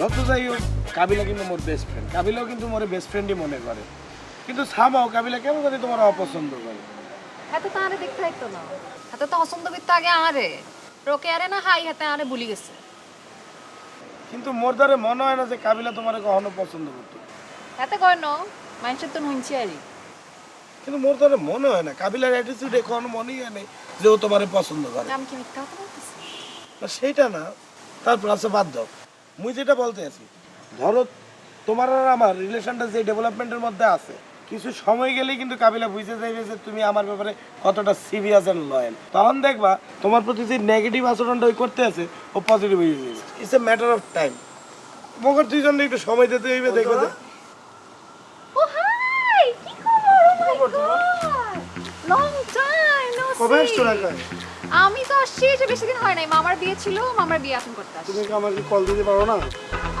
যত যাই হোক কাবিলা কিন্তু মোর বেস্ট ফ্রেন্ড কাবিলাও কিন্তু মোর বেস্ট ফ্রেন্ডই মনে করে। কিন্তু সামাও কাবিলা কেন জানি তোমার অপছন্দ করে? এত তো আরে দেখতে হইতো না। এত তো অসন্দ বিত্ত আগে আরে। রোকে আরে না হাই হাতে আরে ভুলি গেছে। কিন্তু মোর দ্বারে মনে হয় না যে কাবিলা তোমার কখনো পছন্দ করতো। এতে কয় ন মানুষের তো নুনছি আরি। কিন্তু মোর দ্বারে মনে হয় না কাবিলার অ্যাটিটিউড এখন মনেই হয় নাই যে ও তোমারে পছন্দ করে। আমি কি মিথ্যা কথা বলতেছি? না সেইটা না। তারপর আছে বাদ দাও। মুই যেটা বলতে আছি ধরো তোমার আর আমার রিলেশনটা যে ডেভেলপমেন্টের মধ্যে আছে কিছু সময় গেলেই কিন্তু কাবিলা বুঝতে যাইবে যে তুমি আমার ব্যাপারে কতটা সিরিয়াস অ্যান্ড লয়াল তখন দেখবা তোমার প্রতি যে নেগেটিভ আচরণটা ওই করতে আছে ও পজিটিভ হয়ে যাবে। It's a matter of time মগর দুইজনে একটু সময় দিতে হইবে দেখবে যে নো কবে আসছো ঢাকায়? আমি তো আসছি যে বেশি দিন হয় নাই। মামার বিয়ে ছিল মামার বিয়ে এখন করতে আসছি। তুমি কি আমাকে কল দিতে পারো না?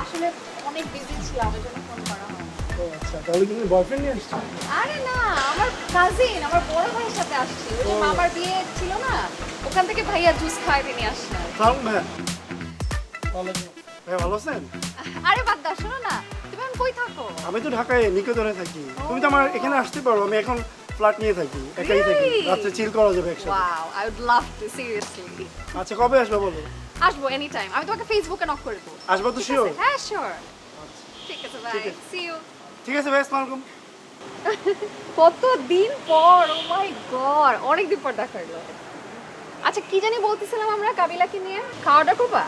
আসলে অনেক বিজি ছিলাম ওই জন্য ফোন করা হয়। ও আচ্ছা তাহলে তুমি বয়ফ্রেন্ড নিয়ে আসছো? আরে না আমার কাজিন আমার বড় ভাইয়ের সাথে আসছি। ওই যে মামার বিয়ে ছিল না ওখান থেকে ভাইয়া জুস খাইতে নিয়ে আসলাম সালাম ভাইয়া ভাইয়া ভালো আছেন? আরে বাদ দাও শোনো না। তুমি এখন কই থাকো? আমি তো ঢাকায় নিকেতনে থাকি। তুমি তো আমার এখানে আসতে পারো আমি এখন ফ্ল্যাট নিয়ে থাকি একাই থাকি? রাত্রে চিল করা যাবে একসাথে। Wow I would love to seriously আচ্ছা কবে আসবে বলো? আসব এনি টাইম আমি তোমাকে ফেসবুকে নক করে দেবো। আসব তো শিওর হ্যাঁ শিওর ঠিক আছে বাই সি ইউ ঠিক আছে ভাই আসসালামু আলাইকুম। কত দিন পর? ও মাই গড অনেক দিন পর দেখা হলো। আচ্ছা কি জানি বলতেছিলাম আমরা কাবিলাকে নিয়ে? খাওয়া দাওয়া করবা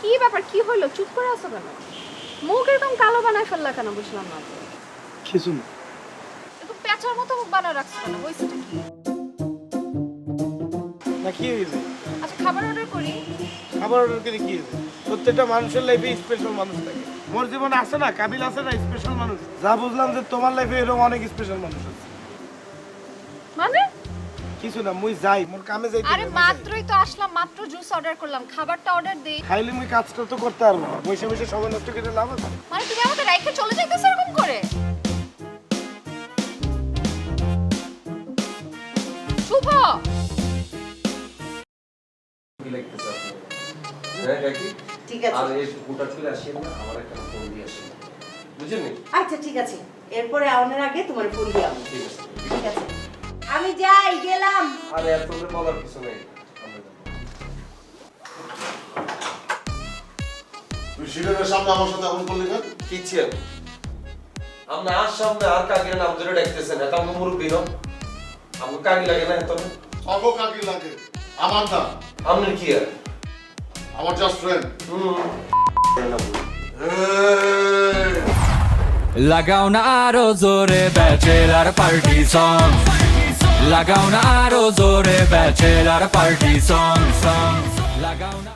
কি ব্যাপার কি হলো? চুপ করে আছো কেন? মুখ এরকম কালো বানায় ফেললা কেন? বুঝলাম না। কিছু না। পেঁচার মতো মুখ বানায় রাখছো কেন? হয়েছেটা কি? না কি হয়েছে? আচ্ছা খাবার অর্ডার করি। খাবার অর্ডার করে কি হয়েছে? প্রত্যেকটা মানুষের লাইফে স্পেশাল মানুষ থাকে। মোর জীবনে আছে না কাবিল আছে না স্পেশাল মানুষ। যা বুঝলাম যে তোমার লাইফে এরকম অনেক স্পেশাল মানুষ আছে। মানে? কিছু না মুই যাই মোর কামে যাই আরে মাত্রই তো আসলাম মাত্র জুস অর্ডার করলাম। খাবারটা অর্ডার দেই। খাইলে মুই কাজটা তো করতে পারব বসে বসে সময় নষ্ট করে লাভ আছে? মানে তুমি আমাকে রাইখে চলে যাইতেছো এরকম করে? হ্যাঁ কাকি ঠিক আছে। আর এই কুকুরটা চলে আসেন না আমার একটা ফোন দিয়ে আসেন বুঝলেন আচ্ছা ঠিক আছে। এরপরে আওয়ানোর আগে তোমার ফোন ঠিক আছে। ঠিক আছে। আমি যাই গেলাম। আর এত বলার কিছু নেই। আমরা যাব। তুই শিবিরের সামনে আমার সাথে এমন করলি কেন? কি ছিল? আমরা আর সামনে আর কাকির নাম ধরে ডাকতেছেন। এত আমরা মুরব্বী ন? আমাকে কাকি লাগে না এত? অগ কাকি লাগে। আমার না। আপনার কি আর? আমার জাস্ট ফ্রেন্ড লাগাও না আরও জোরে ব্যাচেলার পার্টি সং লাগাও না আরও জোরে ব্যাচেলার পার্টি সং সং লাগাও না